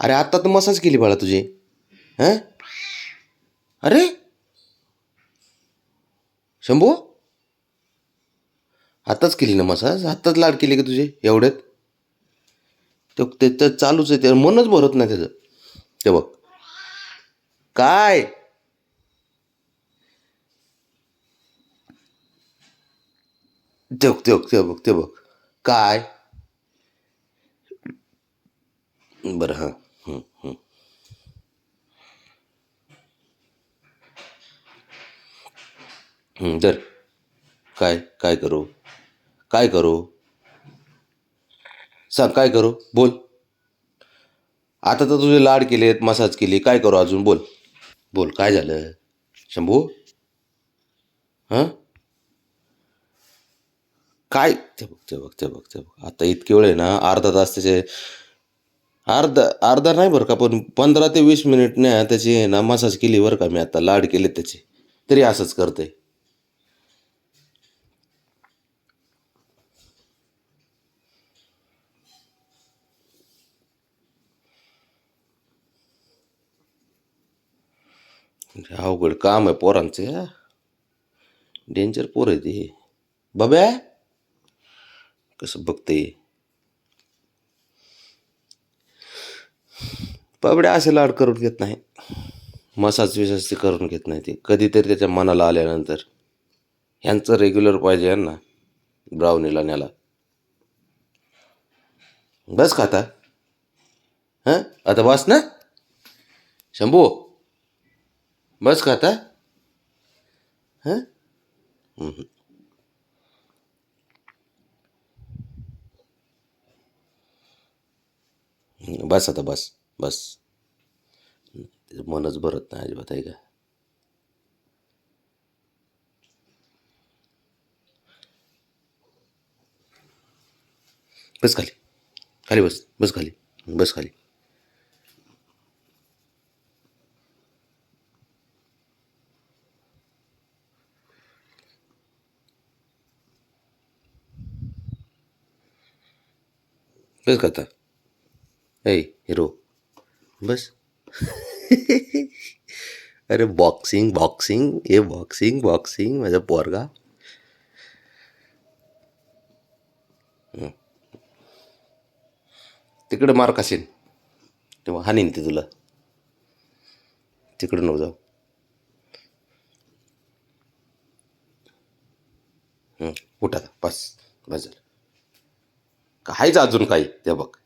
अरे आत्ता तर मसाज केली बाळा तुझी. हां? अरे? शंभू? आत्ताच केली ना मसाज? आत्ताच लाड केली का तुझे एवढ्यात? ते त्याचं चालूच आहे ते मनच भरत नाही त्याचं. ते बघ. काय? ते बघ ते बघ ते बघ ते बघ. काय? बरं हां. हं, काय काय करू? काय करू? सांग काय करू? बोल. आता तर तुझे लाड केलेत मसाज केली काय करू अजून? बोल. बोल काय झालं? शंभू? हां? काय? ते बघ ते बघ ते बघ ते बघ. आता इतके वेळ आहे ना अर्धा तास त्याचे अर्धा अर्धा नाही बरं का पण पंधरा ते वीस मिनिटने त्याची आहे ना मसाज केली बरं का मी आता लाड केले त्याची. तरी असंच करते. अवघड काम आहे पोरांचं डेंजर पोर आहे ते. बाब्या कसं बघते बाबड्या असे लाड करून घेत नाही. मसाज विसाज ते करून घेत नाही ते. कधीतरी त्याच्या मनाला आल्यानंतर ह्यांचं रेग्युलर पाहिजे यांना ब्राउनीला न्याला बस खाता हां? आता बस ना? शंभू बस खाता हं हां. बस आता बस बस. त्याचं मनच भरत नाही अजिबात आहे का? बस खाली खाली बस बस खाली बस खाली. बस खाता ऐ हिरो बस. अरे बॉक्सिंग बॉक्सिंग हे बॉक्सिंग बॉक्सिंग माझा पोरगा. तिकडे मार खाशील. तेव्हा हानीन ते तुला. तिकडे नको जाऊ. हं, आता. बस. बस झालं. काहीच अजून काही. ते बघ.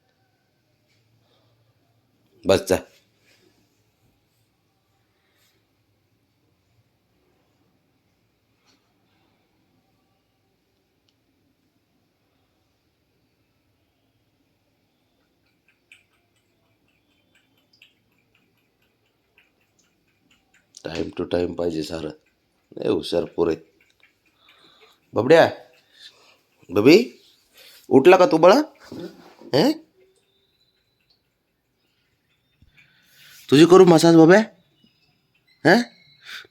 बस जा. टाईम टू टाईम पाहिजे सारं. नाही हुशार पुरे बबड्या बबी उठला का तू बळा? हे? तुझी करू मसाज बाब्या हे?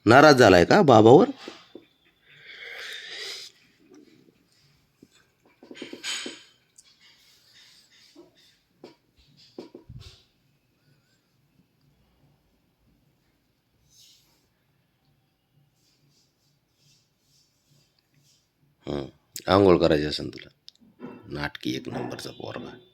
नाराज झालाय का बाबावर? आंघोळ करायची असेल तुला. नाटकी एक नंबरचा पोरगा.